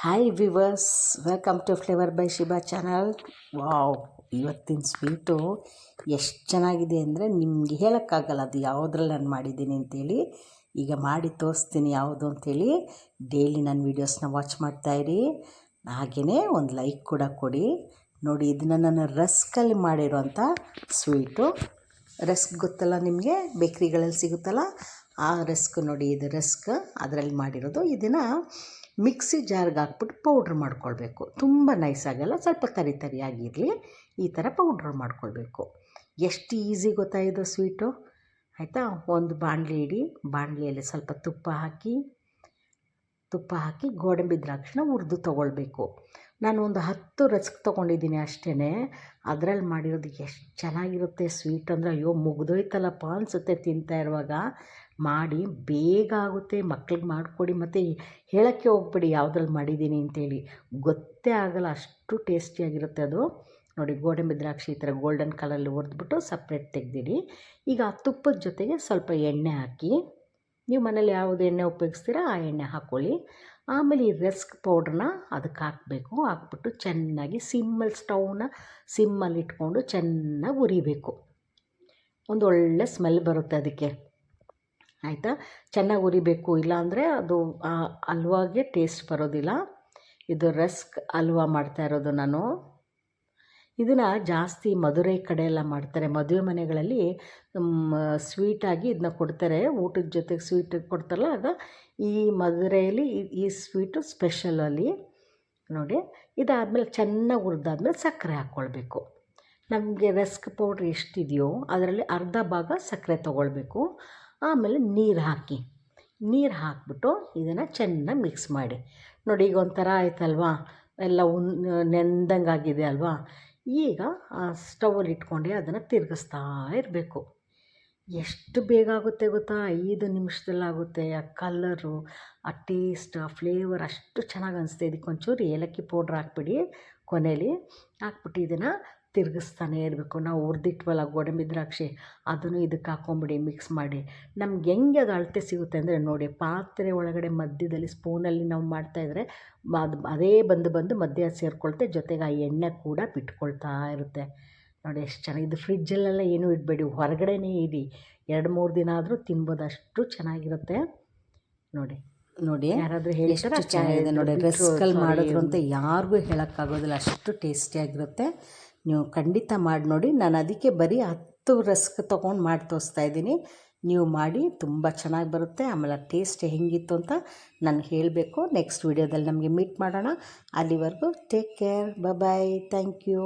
Hi viewers welcome to flavour by Shiba channel wow ಇವತ್ತಿನ sweet ಎಷ್ಟು ಚೆನ್ನಾಗಿದೆ ಅಂದರೆ ನಿಮಗೆ ಹೇಳೋಕ್ಕಾಗಲ್ಲ ಅದು ಯಾವುದ್ರಲ್ಲಿ ನಾನು ಮಾಡಿದ್ದೀನಿ ಅಂತೇಳಿ. ಈಗ ಮಾಡಿ ತೋರಿಸ್ತೀನಿ ಯಾವುದು ಅಂತೇಳಿ. ಡೈಲಿ ನನ್ನ ವೀಡಿಯೋಸ್ನ ವಾಚ್ ಮಾಡ್ತಾಯಿರಿ ಹಾಗೆಯೇ ಒಂದು ಲೈಕ್ ಕೂಡ ಕೊಡಿ. ನೋಡಿ, ಇದನ್ನು ನಾನು ರಸ್ಕಲ್ಲಿ ಮಾಡಿರೋಂಥ ಸ್ವೀಟು ರಸ್ಕ್ ಗೊತ್ತಲ್ಲ ನಿಮಗೆ? ಬೇಕ್ರಿಗಳಲ್ಲಿ ಸಿಗುತ್ತಲ್ಲ? ಆ ರಸ್ಕ್ ನೋಡಿ, ಇದು ರಸ್ಕ್. ಅದರಲ್ಲಿ ಮಾಡಿರೋದು. ಇದನ್ನು ಮಿಕ್ಸಿ ಜಾರ್ಗೆ ಹಾಕ್ಬಿಟ್ಟು ಪೌಡ್ರ್ ಮಾಡ್ಕೊಳ್ಬೇಕು. ತುಂಬ ನೈಸ್ ಆಗಲ್ಲ, ಸ್ವಲ್ಪ ತರಿ ತರಿಯಾಗಿರಲಿ ಈ ಥರ ಪೌಡ್ರ್ ಮಾಡ್ಕೊಳ್ಬೇಕು. ಎಷ್ಟು ಈಸಿ ಗೊತ್ತಾ ಇದು ಸ್ವೀಟು ಆಯಿತಾ? ಒಂದು ಬಾಣಲಿ ಇಡಿ, ಬಾಣಲಿಯಲ್ಲಿ ಸ್ವಲ್ಪ ತುಪ್ಪ ಹಾಕಿ ತುಪ್ಪ ಹಾಕಿ ಗೋಡಂಬಿ ದ್ರಾಕ್ಷಿನ ಹುರಿದು ತೊಗೊಳ್ಬೇಕು. ನಾನು ಒಂದು ಹತ್ತು ರಸ್ಕ್ ತೊಗೊಂಡಿದ್ದೀನಿ ಅಷ್ಟೇ ಅದರಲ್ಲಿ ಮಾಡಿರೋದು ಎಷ್ಟು ಚೆನ್ನಾಗಿರುತ್ತೆ ಸ್ವೀಟ್ ಅಂದರೆ, ಅಯ್ಯೋ, ಮುಗ್ದೋಯ್ತಲ್ಲಪ್ಪ ಅನಿಸುತ್ತೆ ತಿಂತಾ ಇರುವಾಗ. ಮಾಡಿ ಬೇಗ ಆಗುತ್ತೆ, ಮಕ್ಳಿಗೆ ಮಾಡಿಕೊಡಿ ಮತ್ತು ಹೇಳೋಕ್ಕೆ ಹೋಗ್ಬೇಡಿ, ಯಾವುದ್ರಲ್ಲಿ ಮಾಡಿದ್ದೀನಿ ಅಂತೇಳಿ. ಗೊತ್ತೇ ಆಗಲ್ಲ, ಅಷ್ಟು ಟೇಸ್ಟಿಯಾಗಿರುತ್ತೆ ಅದು. ನೋಡಿ, ಗೋಡಂಬಿ ದ್ರಾಕ್ಷಿ ಈ ಥರ ಗೋಲ್ಡನ್ ಕಲರಲ್ಲಿ ಹುರಿದ್ಬಿಟ್ಟು ಸಪ್ರೇಟ್ ತೆಗೆದಿಡಿ. ಈಗ ಆ ತುಪ್ಪದ ಜೊತೆಗೆ ಸ್ವಲ್ಪ ಎಣ್ಣೆ ಹಾಕಿ, ನೀವು ಮನೇಲಿ ಯಾವುದು ಎಣ್ಣೆ ಉಪಯೋಗಿಸ್ತೀರಾ ಆ ಎಣ್ಣೆ ಹಾಕ್ಕೊಳ್ಳಿ ಆಮೇಲೆ ಈ ರೆಸ್ಕ್ ಪೌಡ್ರನ್ನ ಅದಕ್ಕೆ ಹಾಕಬೇಕು. ಹಾಕ್ಬಿಟ್ಟು ಚೆನ್ನಾಗಿ ಸಿಮ್ಮಲ್ಲಿ ಸ್ಟೌವ್ನ ಸಿಮ್ಮಲ್ಲಿ ಇಟ್ಕೊಂಡು ಚೆನ್ನಾಗಿ ಉರಿಬೇಕು ಒಂದು ಒಳ್ಳೆ ಸ್ಮೆಲ್ ಬರುತ್ತೆ ಅದಕ್ಕೆ. ಆಯಿತಾ? ಚೆನ್ನಾಗಿ ಉರಿಬೇಕು. ಇಲ್ಲಾಂದರೆ ಅದು ಹಲ್ವಾಗೆ ಟೇಸ್ಟ್ ಬರೋದಿಲ್ಲ. ಇದು ರಸ್ಕ್ ಹಲ್ವಾ ಮಾಡ್ತಾ ಇರೋದು ನಾನು. ಇದನ್ನು ಜಾಸ್ತಿ ಮಧುರೈ ಕಡೆ ಮಾಡ್ತಾರೆ. ಮದುವೆ ಮನೆಗಳಲ್ಲಿ ಸ್ವೀಟಾಗಿ ಇದನ್ನ ಕೊಡ್ತಾರೆ. ಊಟದ ಜೊತೆಗೆ ಸ್ವೀಟ್ ಕೊಡ್ತಾರಲ್ಲ, ಆಗ ಈ ಮಧುರೈಯಲ್ಲಿ ಈ ಸ್ವೀಟು ಸ್ಪೆಷಲ್ ಅಲ್ಲಿ ನೋಡಿ, ಇದಾದಮೇಲೆ ಚೆನ್ನಾಗಿ ಹುರಿದಾದ್ಮೇಲೆ ಸಕ್ಕರೆ ಹಾಕ್ಕೊಳ್ಬೇಕು ನಮಗೆ ರಸ್ಕ್ ಪೌಡ್ರ್ ಎಷ್ಟಿದೆಯೋ ಅದರಲ್ಲಿ ಅರ್ಧ ಭಾಗ ಸಕ್ಕರೆ ತೊಗೊಳ್ಬೇಕು. ಆಮೇಲೆ ನೀರು ಹಾಕಿ. ನೀರು ಹಾಕ್ಬಿಟ್ಟು ಇದನ್ನು ಚೆನ್ನಾಗಿ ಮಿಕ್ಸ್ ಮಾಡಿ. ನೋಡಿ ಈಗ ಒಂಥರ ಆಯ್ತಲ್ವಾ? ಎಲ್ಲ ಉನ್, ನೆಂದಂಗೆ ಆಗಿದೆ ಅಲ್ವಾ? ಈಗ ಆ ಸ್ಟವಲ್ಲಿ ಇಟ್ಕೊಂಡು ಅದನ್ನು ತಿರುಗಿಸ್ತಾ ಇರಬೇಕು. ಎಷ್ಟು ಬೇಗ ಆಗುತ್ತೆ ಗೊತ್ತಾ? ಐದು ನಿಮಿಷದಲ್ಲಾಗುತ್ತೆ ಆ ಕಲ್ಲರು ಆ ಟೇಸ್ಟ್ ಆ ಫ್ಲೇವರ್ ಅಷ್ಟು ಚೆನ್ನಾಗಿ ಅನಿಸುತ್ತೆ ಇದಕ್ಕೆ ಒಂಚೂರು ಏಲಕ್ಕಿ ಪೌಡ್ರ್ ಹಾಕ್ಬಿಡಿ ಕೊನೆಯಲ್ಲಿ ಹಾಕ್ಬಿಟ್ಟು ಇದನ್ನು ತಿರುಗಿಸ್ತಾನೆ ಇರಬೇಕು. ನಾವು ಹುರಿದಿಟ್ವಲ್ಲ ಗೋಡಂಬಿ ದ್ರಾಕ್ಷಿ, ಅದನ್ನು ಇದಕ್ಕೆ ಹಾಕ್ಕೊಂಬಿಡಿ ಮಿಕ್ಸ್ ಮಾಡಿ. ನಮ್ಗೆ ಹೆಂಗೆ ಅದು ಅಳತೆ ಸಿಗುತ್ತೆ ಅಂದರೆ ನೋಡಿ, ಪಾತ್ರೆ ಒಳಗಡೆ ಮಧ್ಯದಲ್ಲಿ ಸ್ಪೂನಲ್ಲಿ ನಾವು ಮಾಡ್ತಾಯಿದ್ರೆ ಅದು ಅದೇ ಬಂದು ಬಂದು ಮಧ್ಯ ಸೇರಿಕೊಳ್ತೆ, ಜೊತೆಗೆ ಆ ಎಣ್ಣೆ ಕೂಡ ಬಿಟ್ಕೊಳ್ತಾ ಇರುತ್ತೆ. ನೋಡಿ ಎಷ್ಟು ಚೆನ್ನಾಗಿ ಫ್ರಿಜ್ಜಲ್ಲೆಲ್ಲ ಏನೂ ಇಡಬೇಡಿ, ಹೊರಗಡೆನೇ ಇಡಿ. ಎರಡು ಮೂರು ದಿನ ಆದರೂ ತಿನ್ಬೋದು ಚೆನ್ನಾಗಿರುತ್ತೆ. ನೋಡಿ. ನೋಡಿ ಯಾರಾದರೂ ಹೇಳ್ತಾರೆ ಚೆನ್ನಾಗಿದೆ ನೋಡಿ ರಸ್ಕಲ್ ಮಾಡಿದ್ರು ಅಂತ ಯಾರಿಗೂ ಹೇಳೋಕ್ಕಾಗೋದಿಲ್ಲ. ಅಷ್ಟು ಟೇಸ್ಟಿಯಾಗಿರುತ್ತೆ ನೀವು ಖಂಡಿತ ಮಾಡಿ ನೋಡಿ. ನಾನು ಅದಕ್ಕೆ ಬರೀ ಹತ್ತು ರಸ್ಕ್ ತೊಗೊಂಡು ಮಾಡಿ ತೋರಿಸ್ತಾ ಇದ್ದೀನಿ. ನೀವು ಮಾಡಿ ತುಂಬ ಚೆನ್ನಾಗಿ ಬರುತ್ತೆ. ಆಮೇಲೆ ಟೇಸ್ಟ್ ಹೆಂಗಿತ್ತು ಅಂತ ನಾನು ಹೇಳಬೇಕು. ನೆಕ್ಸ್ಟ್ ವೀಡಿಯೋದಲ್ಲಿ ನಮಗೆ ಮೀಟ್ ಮಾಡೋಣ. ಅಲ್ಲಿವರೆಗೂ take care bye thank you